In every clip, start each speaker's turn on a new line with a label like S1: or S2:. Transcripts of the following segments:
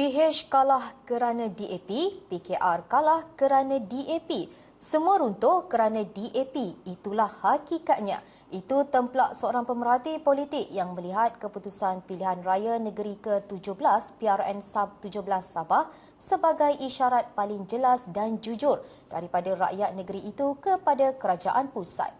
S1: PH kalah kerana DAP, PKR kalah kerana DAP. Semua runtuh kerana DAP. Itulah hakikatnya. Itu templak seorang pemerhati politik yang melihat keputusan pilihan raya negeri ke-17 PRN Sub 17 Sabah sebagai isyarat paling jelas dan jujur daripada rakyat negeri itu kepada kerajaan pusat.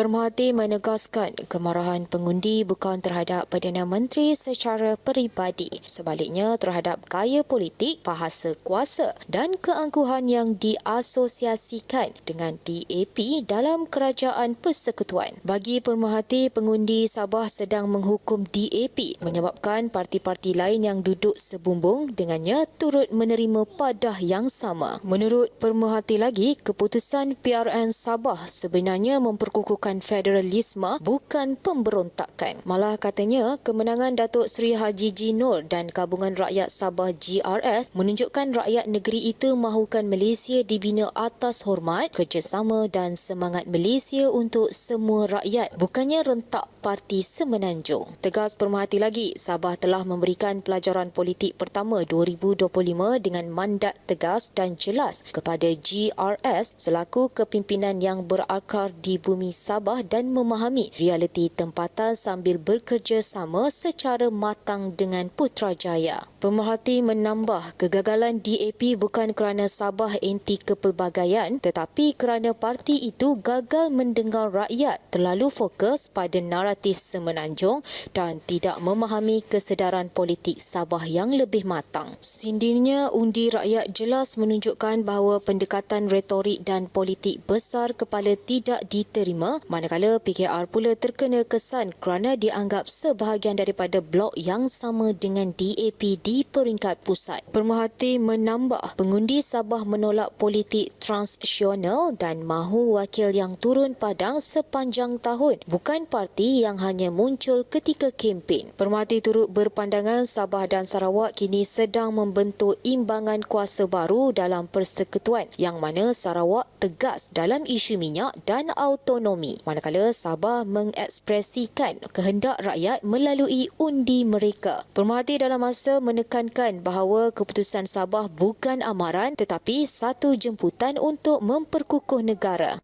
S2: Permati menegaskan kemarahan pengundi bukan terhadap Perdana Menteri secara peribadi, sebaliknya terhadap gaya politik, bahasa kuasa dan keangkuhan yang diasosiasikan dengan DAP dalam kerajaan persekutuan. Bagi pemerhati, pengundi Sabah sedang menghukum DAP menyebabkan parti-parti lain yang duduk sebumbung dengannya turut menerima padah yang sama. Menurut pemerhati lagi, keputusan PRN Sabah sebenarnya memperkukuhkan melakukan federalisme bukan pemberontakan. Malah katanya kemenangan Datuk Seri Haji. Nur dan Gabungan Rakyat Sabah GRS menunjukkan rakyat negeri itu mahukan Malaysia dibina atas hormat, kerjasama dan semangat Malaysia untuk semua rakyat bukannya rentak parti semenanjung. Tegas permahati lagi, Sabah telah memberikan pelajaran politik pertama 2025 dengan mandat tegas dan jelas kepada GRS selaku kepimpinan yang berakar di bumi Sabah dan memahami realiti tempatan sambil bekerjasama secara matang dengan Putrajaya. Pemerhati menambah kegagalan DAP bukan kerana Sabah anti kepelbagaian tetapi kerana parti itu gagal mendengar rakyat terlalu fokus pada naratif semenanjung dan tidak memahami kesedaran politik Sabah yang lebih matang. Sindirnya undi rakyat jelas menunjukkan bahawa pendekatan retorik dan politik besar kepala tidak diterima manakala PKR pula terkena kesan kerana dianggap sebahagian daripada blok yang sama dengan DAP di peringkat pusat. Permahati menambah pengundi Sabah menolak politik transisional dan mahu wakil yang turun padang sepanjang tahun, bukan parti yang hanya muncul ketika kempen. Permahati turut berpandangan Sabah dan Sarawak kini sedang membentuk imbangan kuasa baru dalam persekutuan yang mana Sarawak tegas dalam isu minyak dan autonomi manakala Sabah mengekspresikan kehendak rakyat melalui undi mereka. Permati dalam masa menekankan bahawa keputusan Sabah bukan amaran tetapi satu jemputan untuk memperkukuh negara.